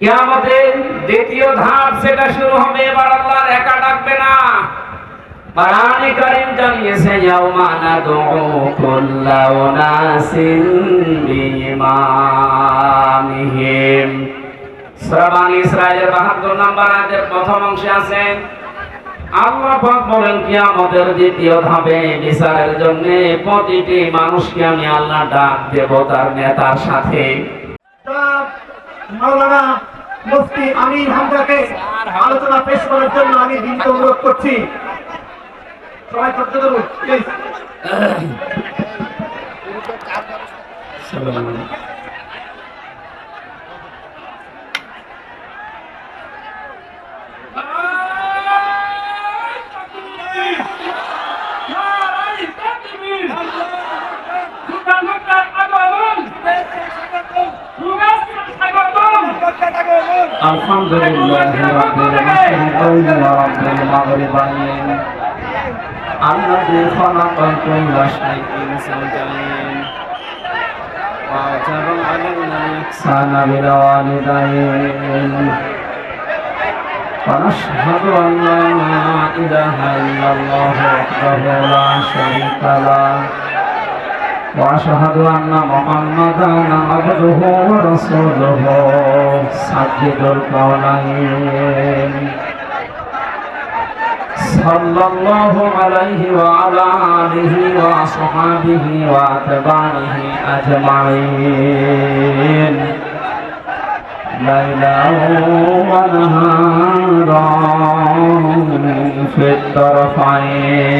কিয়ামতের দ্বিতীয় ধাপ সেটা শুরু হবে, এবার আল্লাহর একা ডাকবে না। জানিয়েছে কুল্লা উনাসিন সূরা বানী ইসরাঈলের 72 নম্বর আয়াতের প্রথম অংশে আছে, আল্লাহ পাক বলেন, কিয়ামতের দ্বিতীয় ধাপে বিচারের জন্য প্রতিটি মানুষকে আমি আল্লাহ ডাক দেব তার নেতার সাথে। মাওলানা মুফতি আমির হামজাকে আলোচনা পেশ করার জন্য আমি বিনীত অনুরোধ করছি। সবাই ধৈর্য ধরুন الحمد لله رب المشرقين ورب المغربين الذي خلق كل شيء زوجين وجعل علينا الإحسان بالوالدين ونشهد أن لا إله إلا الله وحده لا شريك له وأشهد أن محمدا عبده ورسوله سيد الكونين صلى الله عليه وعلى آله وأصحابه وأتباعه أجمعين ليلا ونهارا في الطرفين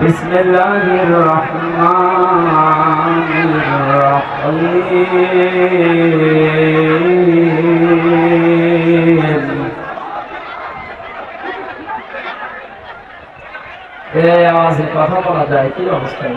بسم الله الرحمن الرحيم এই আওয়াজে কথা বলা যায় কি অবস্থায়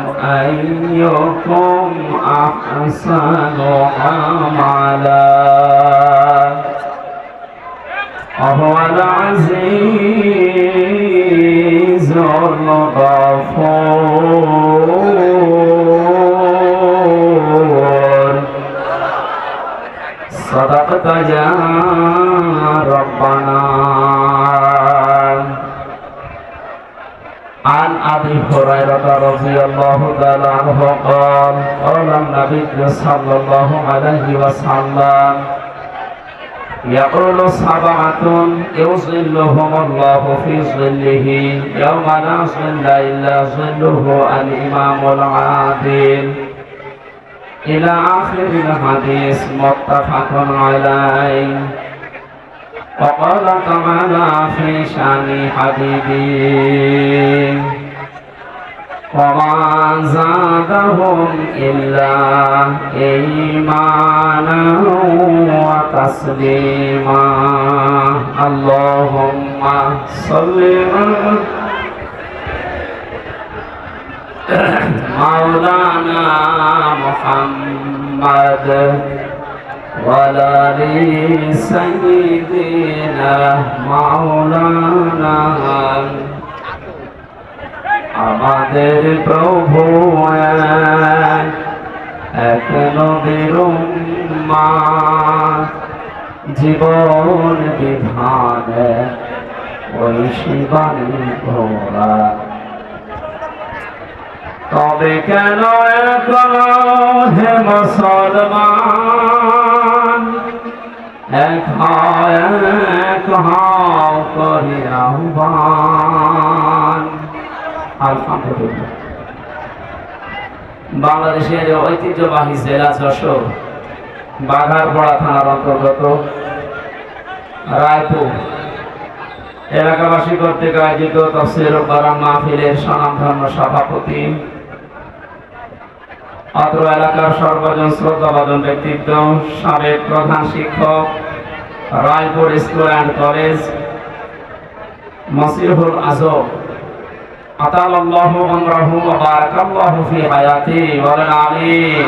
أيكم أحسن عملا وهو العزيز الغفور صدقت يا ربنا عن ابي هريره رضي الله تعالى عنه قال قال النبي صلى الله عليه وسلم يقول سبعة يظلهم الله في ظله يوم لا ظل إلا ظله الإمام العادل إلى آخر الحديث متفق عليه وقال تعالى في شان حبيبي وما زادهم إلا إيمانا وتسليما اللهم صل مولانا محمد وعلى آل سيدنا مولانا আমাদের প্রভু এক, এক নদীর উম্মাদ, জীবন বিধানে ওই শিবানী ঘোড়া তবে কেন এখনো হে মুসলমান এক এক হও করি আহ্বান। আলহামদুলিল্লাহ বাংলাদেশের ঐতিহ্যবাহী জেলা যশোর, বাঘারপাড়া থানার অন্তর্গত রায়পুর। এলাকাবাসী কর্তৃক আয়োজিত তফসির মাহফিলের স্বনামধন্য সভাপতি অত্র এলাকার সর্বজন শ্রদ্ধাভাজন ব্যক্তিত্ব, সাবেক প্রধান শিক্ষক, Raipur school and college, Masihul Azam. Atal আমরাহু ওয়া বারাকাল্লাহু ফি হায়াতি আমিন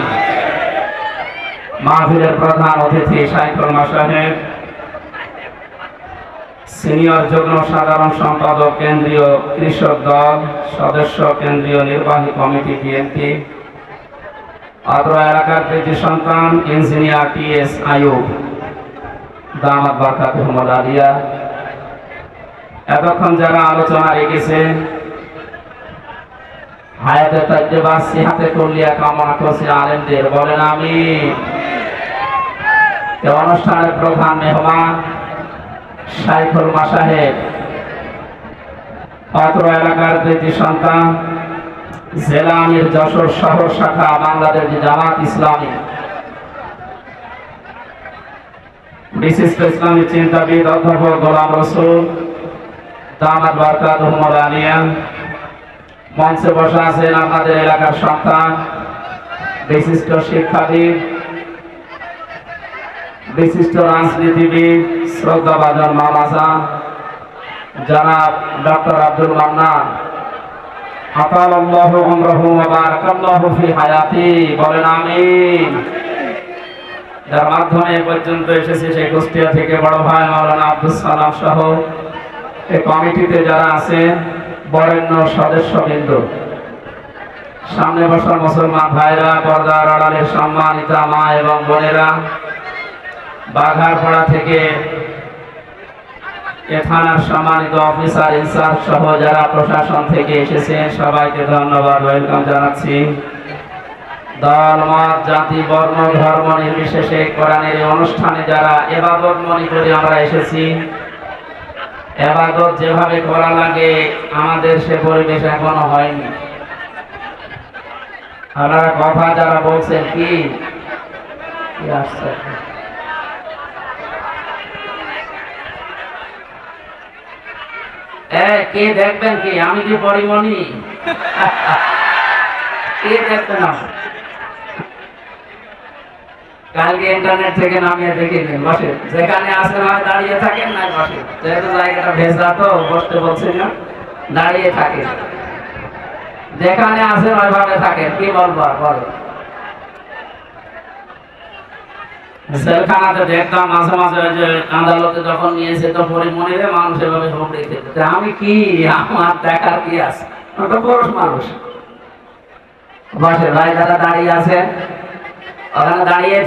মাহফিলের প্রধান অতিথি শাইখুল মাসাহেব। সিনিয়র যুগ্ম সাধারণ সম্পাদক কেন্দ্রীয় কৃষক দল, সদস্য কেন্দ্রীয় নির্বাহী কমিটি বিএনপি। অত্র এলাকার কৃতি সন্তান, ইঞ্জিনিয়ার টি এস আয়ুব দামাত বারকাত মোহাম্মদ আলিয়া। এতক্ষণ যারা আলোচনা রেখেছে, হায়াতে কামনা করছে আলেমদের, বলেন আমি অনুষ্ঠানের প্রধান মেহমান সাইফুল মাসাহেব। অত্র এলাকার কৃতি সন্তান জেলা যশোর শহর শাখা বাংলাদেশ জামাত ইসলামী। বিশিষ্ট ইসলামী চিন্তাবিদ, অধ্যাপক গোলাম রসুল, দামাত বারকাত মোহাম্মদ আলিয়া। মঞ্চে বসে আছেন আপনাদের এলাকার সন্তান, বিশিষ্ট শিক্ষাবিদ, বিশিষ্ট রাজনীতিবিদ, শ্রদ্ধাভাজন মালাসা জনাব ডক্টর আব্দুল মান্নান। আতাল আল্লাহু আমরাহু হায়াতি। বলেন আমিন। যার মাধ্যমে এ পর্যন্ত এসেছে, সেই কুষ্টিয়া থেকে বড় ভাই মাওলানা আব্দুল সালাম সহ এই কমিটিতে যারা আছে, বরেণ্য সদস্যবৃন্দ, সামনে বসা মুসলমান ভাইরা, পর্দার আড়ালের সম্মানিতা মা এবং বোনেরা, বাঘারপাড়া থেকে এ থানার সম্মানিত অফিসার, ইনচার্জ সহ যারা প্রশাসন থেকে এসেছেন, সবাইকে ধন্যবাদ, ওয়েলকাম জানাচ্ছি। দল, মত, জাতি, বর্ণ, ধর্ম নির্বিশেষে কোরআনের অনুষ্ঠানে যারা এবাদত মনে করে আমরা এসেছি, এবাদত যেভাবে করা লাগে, আমাদের সে পরিবেশ এখনও হয়নি। আপনারা কথা যারা বলছেন কি আসছে? কে দেখবেন আমি পরিমণি। কে দেখবেন? কালকে ইন্টারনেট থেকে নামিয়ে দেখে নিন, বসে। যেখানে আসেন হয় দাঁড়িয়ে থাকেন না বসে। যেহেতু জায়গাটা ভেজা তো, বসতে বলছি না, দাঁড়িয়ে থাকেন। যেখানে আসেন ওইভাবে থাকেন, কি বলব আর বলো মাঝে মাঝে আদালতে যখন নিয়েছে তো পরিমণিরে মানুষ এভাবে আমি কি? আমার দেখার কি আছে? তো মানুষ। বসে, ভাই দাঁড়িয়ে আছে, ওখানে দাঁড়িয়ে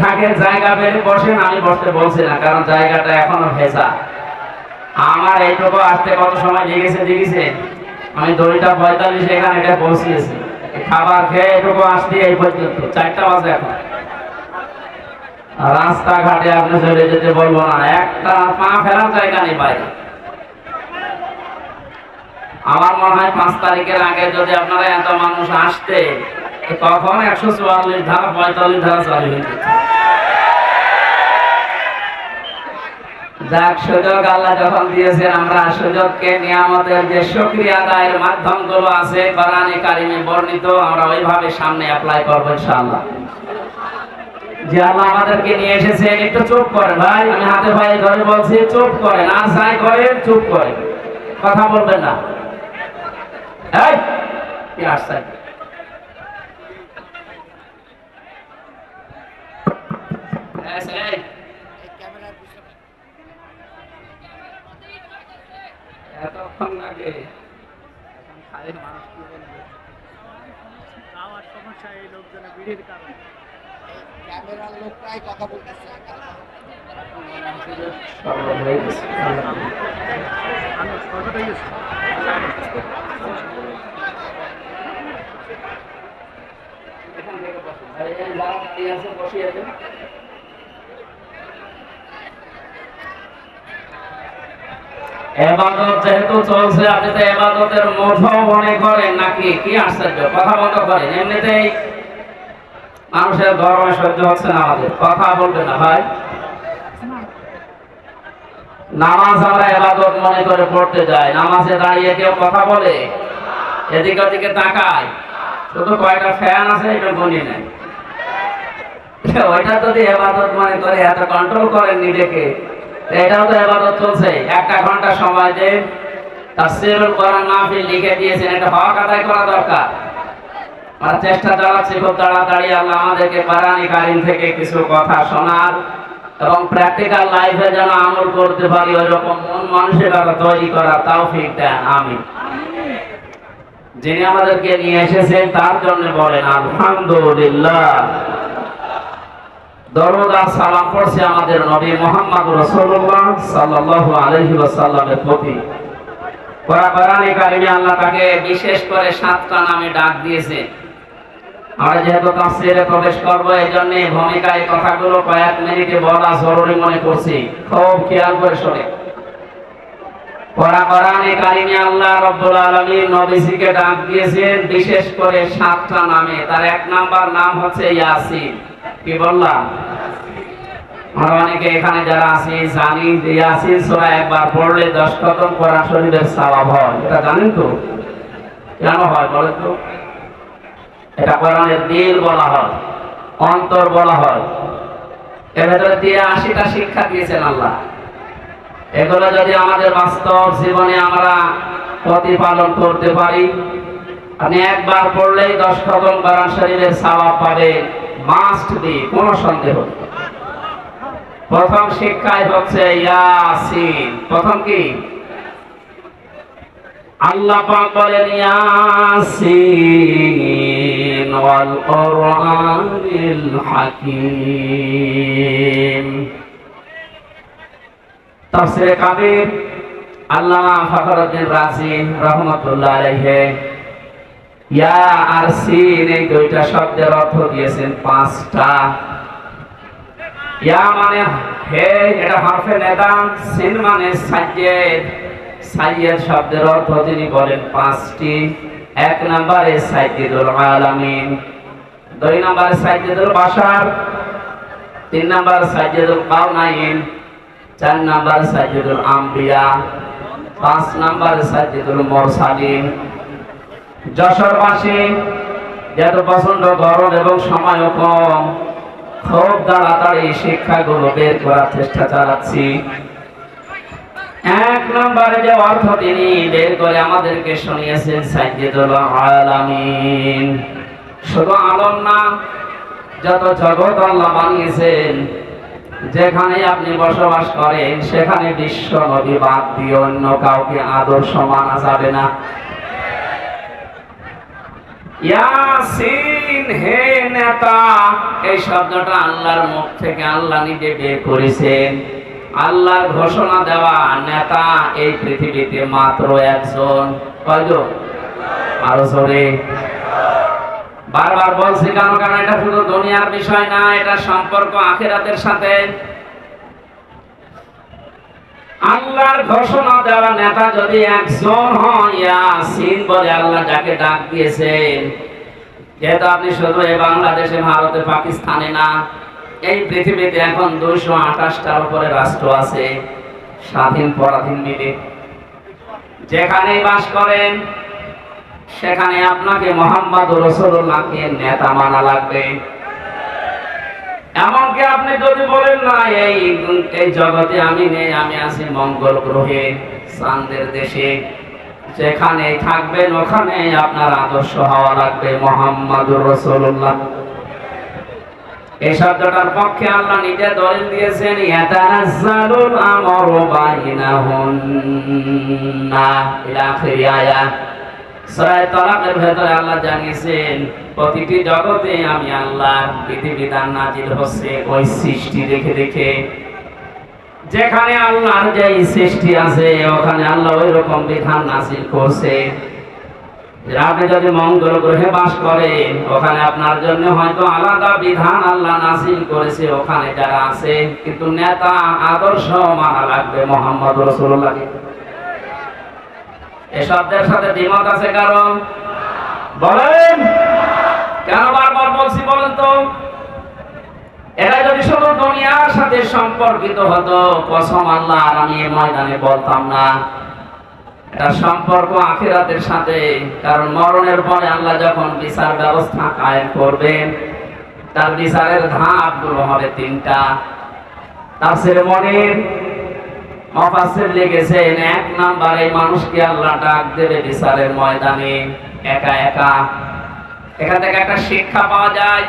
জায়গা বসেন, আমি বসতে বলছি না, কারণ জায়গাটা এখনও ভেজা। আমার এইটুকু আসতে কত সময় লেগেছে দেখেছে? আমি দড়িটা পঁয়তাল্লিশ এখানে এটা পৌঁছিয়েছি খাবার খেয়ে এটুকু আসতে এই পর্যন্ত। চারটা বাজে এখন। রাস্তাঘাটে আপনি চলে যেতে বলব না। একটা পা ফেরার জায়গা নেই আমার মনে হয় পাঁচ তারিখের আগে যদি আপনারা এত মানুষ আসতে তখন একশো চুয়াল্লিশ ধারা, পঁয়তাল্লিশ ধারা চালু হয়ে যাক, সুযোগ আল্লাহ যখন দিয়েছেন, আমরা সুযোগকে নিয়ামতের যে সক্রিয় আদায়ের মাধ্যমগুলো আছে, কোরআনে কারিমে বর্ণিত, আমরা ওইভাবে সামনে অ্যাপ্লাই করব ইনশাআল্লাহ। যে আল্লাহ আমাদেরকে নিয়ে এসেছেন, একটু চুপ করে ভাই। আমি হাতে ভাই ধরে বলছি, চুপ করে না যাই করে চুপ করে কথা বলবেন না। এতক্ষণ এই লোকজনের, ভিড়ের ক্যামেরার লোকটাই কথা বলতেছে। যেহেতু চলছে, আপনি তো এবাদতের মধ্যে মনে করেন নাকি? কি আশ্চর্য, কথা বন্ধ করেন। এমনিতেই মানুষের গরমে সহ্য হচ্ছে না আমাদের। কথা বলবে না, ভাই। নামাজ আমরা এবাদত মনে করে পড়তে যাই নামাজে দাঁড়িয়ে কেউ কথা বলে? এদিকে ওদিকে তাকায়। শুধু কয়টা ফ্যান আছে এটা গুনি নেই ওইটা যদি এবাদত মনে করে, এত কন্ট্রোল করেন নিজেকে। এটাও তো এবাদত চলছে। একটা ঘণ্টা সময় যে তাফসীরুল কোরআন মাহফিল লিখে দিয়েছেন। এটা হক আদায় করা দরকার। আমরা চেষ্টা চালাচ্ছি খুব তাড়াতাড়ি আল্লাহ আমাদেরকে কারিম থেকে কিছু কথা শোনার এবং প্র্যাকটিক্যাল লাইফে যেন আমল করতে পারি মন তৈরি তৌফিক দেন, আমিন। যিনি আমাদেরকে নিয়ে এসেছেন, তার জন্য বলেন, আলহামদুলিল্লাহ। আর সালাম পড়ছে আমাদের নবী মোহাম্মদ প্রতি। কোরআনে কারিমে আল্লাহ তাকে বিশেষ করে সাতটা নামে ডাক দিয়েছে। আমরা যেহেতু তাফসীরে প্রবেশ করব এই জন্য ভূমিকায় কথাগুলো কয়েক মিনিটে বলা জরুরি মনে করছি। খুব খেয়াল করে শোনে। কোরআন কোরআনে কারিমে আল্লাহ রব্বুল আলামিন নবীজিকে ডাক দিয়েছেন বিশেষ করে সাতটা নামে। তার এক নাম্বার নাম হচ্ছে ইয়াসিন। কি বললাম আমরা অনেকে এখানে যারা আছি, জানি যে ইয়াসিন সূরা একবার পড়লে দশ খতম কোরআন শরীফের সওয়াব হয়। এটা জানেন তো? কেন হয় বলেন তো? এটা কোরআনের দিল বলা হয়, অন্তর বলা হয়। দিয়ে আশিটা শিক্ষা দিয়েছেন আল্লাহ। এগুলো যদি আমাদের বাস্তব জীবনে আমরা প্রতিপালন করতে পারি, আপনি একবার পড়লেই দশ সওয়াব পাবেন মাস্ট বি কোনো সন্দেহ প্রথম শিক্ষায় হচ্ছে ইয়াসিন। প্রথম কি? আল্লাহ পাক বলেন ইয়াসিন। সিন এই দুইটা শব্দের অর্থ দিয়েছেন পাঁচটা। ইয়া মানে হে, এটা হরফে নেদা সিন মানে সাজ্জেদ। সাইয়েদ শব্দের অর্থ তিনি বলেন পাঁচটি। এক নম্বরে সাইয়্যিদুল আলামিন। দুই নম্বরে সাইয়্যিদুল বাশার। তিন নম্বর সাইয়্যিদুল কাউনাইন চার নম্বর সাইয়্যিদুল আম্বিয়া। পাঁচ নম্বর সাইয়্যিদুল মুরসালিন। যশোরবাসী যেহেতু প্রচণ্ড গরম এবং সময়ও কম, খুব তাড়াতাড়ি শিক্ষাগুলো বের করার চেষ্টা চালাচ্ছি। এক নম্বরে যে অর্থ তিনি বের করে আমাদেরকে শুনিয়েছেন, সাইয়্যিদুল আলামিন। শুধু আলম না, যত জগৎ আল্লাহ বানিয়েছেন, যেখানে আপনি বসবাস করেন, সেখানে বিশ্ব নবী বাদ দিয়ে অন্য কাউকে আদর্শ মানা যাবে না। ইয়াসিন, হে নেতা, এই শব্দটা আল্লাহর মুখ থেকে আল্লাহ নিজে বের করেছেন। আল্লাহর ঘোষণা দেওয়া নেতা এই পৃথিবীতে মাত্র একজন। কয়জন? আরও জোরে। বারবার বলছি কেন? কারণ এটা শুধু দুনিয়ার বিষয় না, এটা সম্পর্ক আখেরাতের সাথে। আল্লাহর ঘোষণা দেওয়া নেতা যদি একজন হয়, ইয়াসিন বলে আল্লাহ যাকে ডাক দিয়েছেন। যেহেতু আপনি শুধু এই বাংলাদেশে, ভারতে, পাকিস্তানে না এই পৃথিবীতে এখন দুশো আঠাশটার উপরে রাষ্ট্র আছে, স্বাধীন পরাধীন মিলে যেখানেই বাস করেন, সেখানে আপনাকে মোহাম্মদ রসুল্লাহকে নেতা মানা লাগবে। এমনকি আপনি যদি বলেন, না, এই এই জগতে আমি নেই, আমি আছি মঙ্গল গ্রহে চান্দের দেশে। যেখানে থাকবেন ওখানে আপনার আদর্শ হওয়া লাগবে মোহাম্মদ রসুল্লাহ এই শব্দটার পক্ষে আল্লাহ নিজে দলিল দিয়েছেন, ইয়াতানাজ্জালুল আমরু বাইনাহুন্না ইলা সূরা তালাকের ভেতরে আল্লাহ জানিয়েছেন, প্রতিটি জগতে আমি আল্লাহ বিধিবিধান নাজিল হচ্ছে ওই সৃষ্টি দেখে দেখে। যেখানে আল্লাহর যে সৃষ্টি আছে, ওখানে আল্লাহ ওই রকম বিধান নাজিল করছে। আপনি যদি মঙ্গল গ্রহে বাস করেন, ওখানে আপনার জন্য হয়তো আলাদা বিধান আল্লাহ নাসিল করেছে, ওখানে যারা আছে, কিন্তু নেতা, আদর্শ মানা লাগবে মোহাম্মদ রসুল্লাহ এসবদের সাথে দ্বিমত আছে কারণ? বলেন! কেন বারবার বলছি বলেন তো? এরা যদি শুধু দুনিয়ার সাথে সম্পর্কিত হতো, কসম আল্লাহ আর আমি ময়দানে বলতাম না। এটা সম্পর্ক আখিরাতের সাথে, কারণ মরণের পরে আল্লাহ যখন বিচার ব্যবস্থা কায়েম করবেন, তার বিচারের ধাপগুলো হবে তিনটা। তাফসির মনির মফাসির লিখেছেন, এক নাম্বারে মানুষকে আল্লাহ ডাক দেবে বিচারের ময়দানে, একা একা। এখান থেকে একটা শিক্ষা পাওয়া যায়,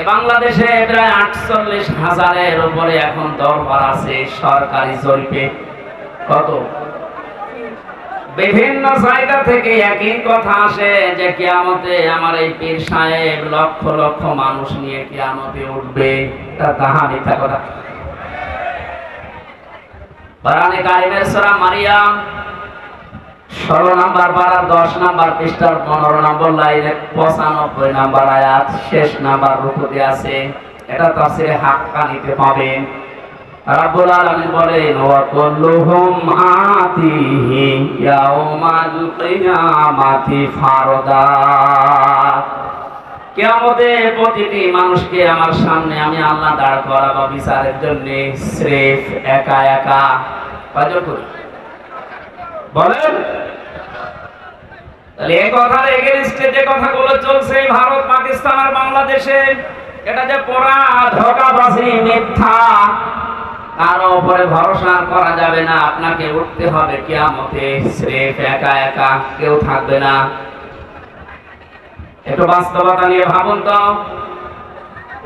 এ বাংলাদেশে প্রায় আটচল্লিশ হাজারের উপরে এখন দরবার আছে, সরকারি জরিপে। কত? বিভিন্ন জায়গা থেকে একই কথা আসে যে কিয়ামতে আমার এই পীর সাহেব লক্ষ লক্ষ মানুষ নিয়ে কিয়ামতে উঠবে। তা তাহা মিথ্যা কথা। কোরআনে মারিয়াম নাম্বার পারা পৃষ্ঠার পনেরো নম্বর লাইনে পঁচানব্বই নাম্বার আয়াত, শেষ নাম্বার রুকুতে আছে। এটা তাফসিরে হাক্কানিতে পাবেন। রাব্বুল আলামিন বলেন প্রতিটি মানুষকে আমার সামনে আমি আল্লাহ দাঁড় করাবো বিচারের জন্য, স্রেফ একা একা। বাজর করি। বলেন? তাহলে এই কথার এগেনস্টে যে কথাগুলো চলছে, ভারত, পাকিস্তান আর বাংলাদেশে, এটা যে পড়া ধোকাবাজি মিথ্যা কারও উপরে ভরসা করা যাবে না, আপনাকে উঠতে হবে কিয়ামতে। স্রেফ একা একা কেউ থাকবে না। একটু বাস্তবতা নিয়ে ভাবুন তো।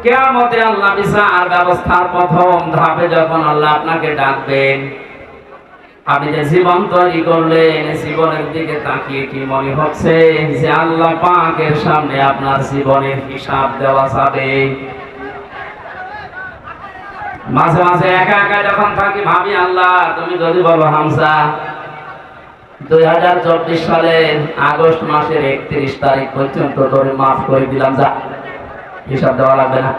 কেয়ামতে আল্লাহ ব্যবস্থার প্রথম ধাপে যখন আল্লাহ আপনাকে ডাকবেন, আপনি যে জীবন তৈরি করলেন জীবনের দিকে তাকিয়ে কি মনে হচ্ছে? যে আল্লাহ পাকের সামনে আপনার জীবনের হিসাব দেওয়া যাবে। মাঝে মাঝে একা একা যখন থাকি, ভাবি, আল্লাহ, তুমি যদি বলো হামসা, দুই হাজার চব্বিশ সালের আগস্ট মাসের একত্রিশ তারিখ পর্যন্ত তোরে মাফ করে দিলাম, যা। হিসাব দেওয়া লাগবে না।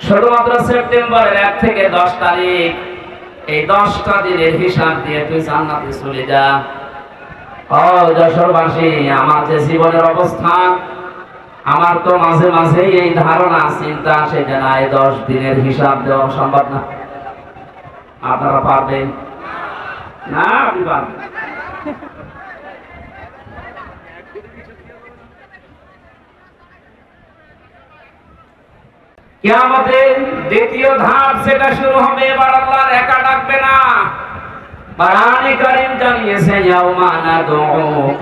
শুধুমাত্র সেপ্টেম্বরের এক থেকে দশ তারিখ, এই দশটা দিনের হিসাব দিয়ে তুই জান্নাতে চলে যা। ও যশোরবাসী, আমার যে জীবনের অবস্থা আমার তো মাঝে মাঝে এই ধারণা, চিন্তা, আসে যে না, এই দশ দিনের হিসাব দেওয়া সম্ভব না। আপনারা পারবেন? না আপনি পারবেন কিয়ামতের দ্বিতীয় ধাপ, সেটা শুরু হবে, এবার আল্লাহর একা ডাকবে না। কোরআনে কারীম জানিয়েছে, ইয়াউমা নাদউ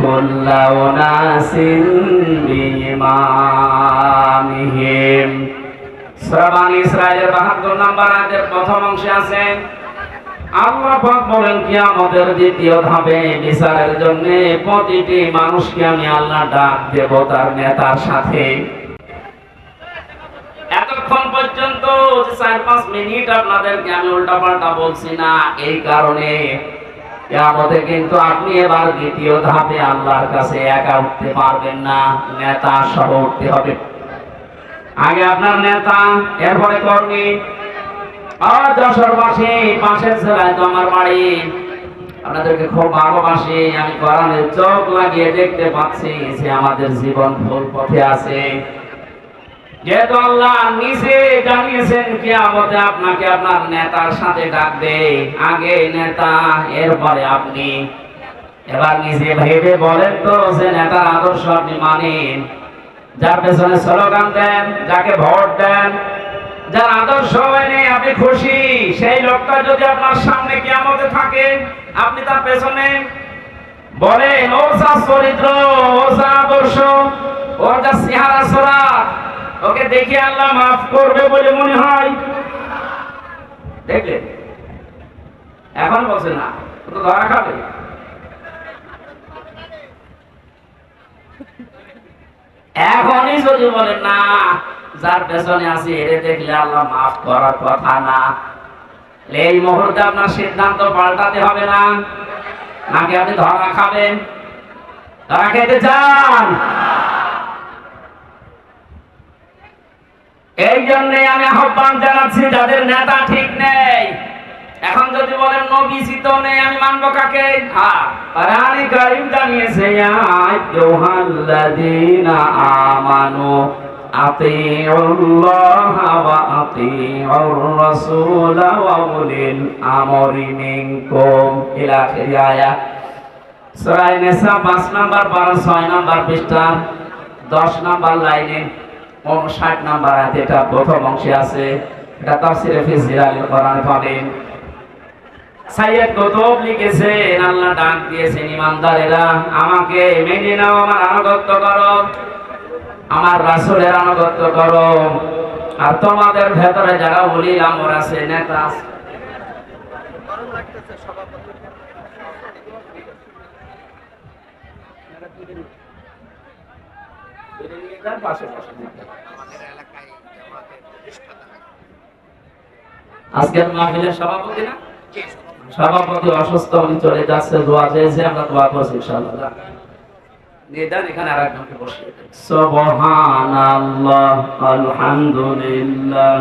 কুল্লা উনাসিন বিইমামিহিম সূরা বানী ইসরাঈলের 72 নম্বর আয়াতের প্রথম অংশে আছে, আল্লাহ পাক বলেন, কিয়ামতের দ্বিতীয় ধাপে বিচারের জন্য প্রতিটি মানুষকে আমি আল্লাহ ডাক দেব তার নেতার সাথে পর্যন্ত চার পাঁচ মিনিট আপনাদেরকে আমি উল্টাপাল্টা বলছি না, এই কারণে আমাদের কিন্তু আপনি এবার দ্বিতীয় ধাপে আল্লাহর কাছে একা উঠতে পারবেন না, নেতা সহ উঠতে হবে। আগে আপনার নেতা, এরপরে আর যশোরবাসী, পাশের জেলায় তো আমার বাড়ি। আপনাদেরকে খুব ভালোবাসি, আমি কোরআনের চোখ লাগিয়ে দেখতে পাচ্ছি যে আমাদের জীবন ভুল পথে আছে। যেহেতু আল্লাহ নিজে জানিয়েছেন কিয়ামতে আপনাকে আপনার নেতার সাথে ডাকবে। আগে নেতা, এরপরে আপনি। এবার নিজে ভেবে বলেন তো যে নেতার আদর্শ আপনি মানেন। যার পেছনে স্লোগান দেন, যাকে ভোট দেন, যার আদর্শ এনে আপনি খুশি। সেই লোকটা যদি আপনার সামনে কিয়ামতে থাকে, আপনি তার পেছনে বলেন, ও চরিত্র ও যা আদর্শ, ওর যা চেহারা সরা ওকে দেখে আল্লাহ মাফ করবে বলে মনে হয়। দেখলেন এখন বলছে না তো ধরা খাবে। এখনই যদি বলেন না, যার পেছনে আছে, এরে দেখলে আল্লাহ মাফ করার কথা না। এই মুহূর্তে আপনার সিদ্ধান্ত পাল্টাতে হবে না। নাকি আপনি ধরা খাবেন? ধরা খেতে চান এই জন্যে আমি আহ্বান জানাচ্ছি, যাদের নেতা ঠিক নেই। এখন যদি বলেন, নবী সিত নেই, আমি মানবো কাকে? হ্যাঁ কোরআনে জানিয়েছে, ইয়া আমানু, আতিউল্লাহ ওয়া আতিউর রাসূল ওয়া উলিল আমরি মিনকুম। ইলা আখির আয়াত, সূরা নিসা 5 নাম্বার 12 6 নাম্বার পৃষ্ঠা 10 নাম্বার লাইনে 59 নাম্বার আয়াত এটা প্রথম অংশে আছে। এটা তাফসিরে ফি জিলালিল কোরআনে পাবেন। সাইয়েদ কুতুব লিখেছেন, আল্লাহ ডাক দিয়েছেন, ইমানদারেরা, আমাকে মেনে নাও, আমার আনুগত্য করো, আমার রাসূলের আনুগত্য করো। আর তোমাদের ভেতরে যারা উলিল আমর আছে, নেতা আছে। আজকের মাহফিলের সভাপতি না? সভাপতি। অসুস্থ উনি চলে যাচ্ছে দোয়া চেয়েছে আমরা দোয়া করছি ইনশাআল্লাহ। নিদান এখানে আর একজনকে বসে সুবহানাল্লাহ আলহামদুলিল্লাহ।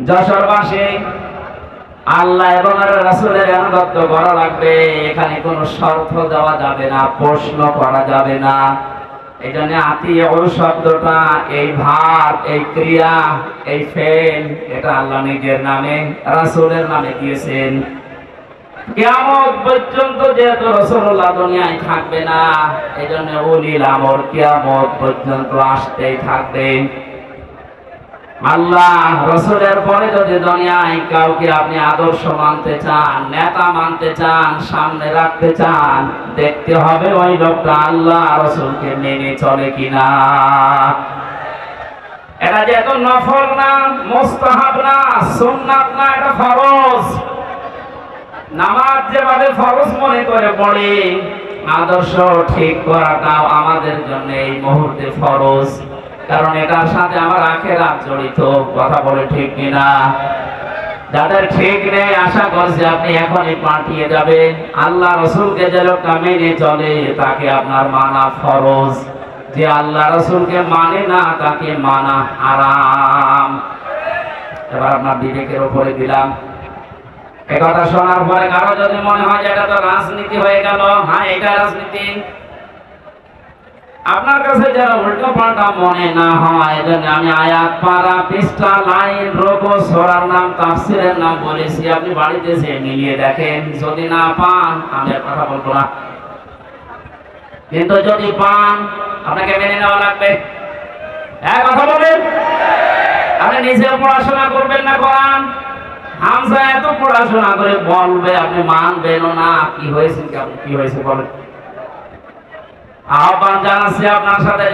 রাসূলুল্লাহ যশোরবাসী আল্লাহ এবং রাসূলের আনুগত্য করা লাগবে। এখানে কোনো শর্ত দেওয়া যাবে না, প্রশ্ন করা যাবে না। এই জন্য আত্মীয় শব্দটা, এই ভাব, এই ক্রিয়া, এই ফেল, এটা আল্লাহ নিজের নামে, রাসূলের নামে দিয়েছেন। কিয়ামত পর্যন্ত যেহেতু রসুল্লাহ দুনিয়ায় থাকবে না এই জন্য উলিল আমর কিয়ামত পর্যন্ত আসতেই থাকবে। আল্লাহ রসুলের পরে যদি দুনিয়ায় কাউকে আপনি আদর্শ মানতে চান, নেতা মানতে চান, সামনে রাখতে চান, দেখতে হবে ওই লোকটা আল্লাহ রসুলকে মেনে চলে কিনা। এটা না, মোস্তাহাব না না, এটা ফরজ। নামাজ যেভাবে ফরজ মনে করে পড়ে, আদর্শ ঠিক করাটাও আমাদের জন্য এই মুহূর্তে ফরজ। কারণ এটার সাথে আমার আখেরাত জড়িত। কথা বলে ঠিক কিনা? যাদের ঠিক নেই, আশা করছি আপনি এখনই পাঠিয়ে যাবেন। আল্লাহ রসুলকে যে লোকটা মেনে চলে, তাকে আপনার মানা ফরজ। যে আল্লাহ রসুলকে মানে না, তাকে মানা আরাম এবার আপনার বিবেকের উপরে দিলাম। একথা শোনার পরে কারও যদি মনে হয় যে এটা তো রাজনীতি হয়ে গেল হ্যাঁ এটা রাজনীতি। আপনার কাছে যেন উল্টো পাল্টা মনে না হয়, এজন্য আমি আয়াত পারা পৃষ্ঠা লাইন রোগো সোরার নাম, তাফসিরের নাম বলেছি। আপনি বাড়িতে যেয়ে মিলিয়ে দেখেন, যদি না পান আমি কথা বলব না। কিন্তু যদি পান, আপনাকে মেনে নেওয়া লাগবে। হ্যাঁ কথা বলেন। আপনি নিজেও পড়াশোনা করবেন না করান হামসা এত পড়াশোনা করে বলবে, আপনি মানবেন না। কি হয়েছে কি হয়েছে বলেন। আহ্বান জানাচ্ছি আপনার সাথে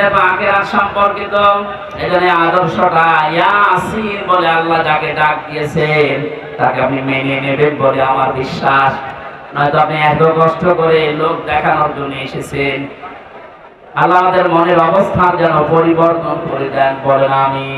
সম্পর্কিত। আদর্শটা ইয়াসিন বলে আল্লাহ যাকে ডাক দিয়েছেন, তাকে আপনি মেনে নেবেন বলে আমার বিশ্বাস। নয়তো আপনি এত কষ্ট করে লোক দেখানোর জন্য এসেছেন। আল্লাহ আমাদের মনের অবস্থান যেন পরিবর্তন করে দেন, বলেন আমি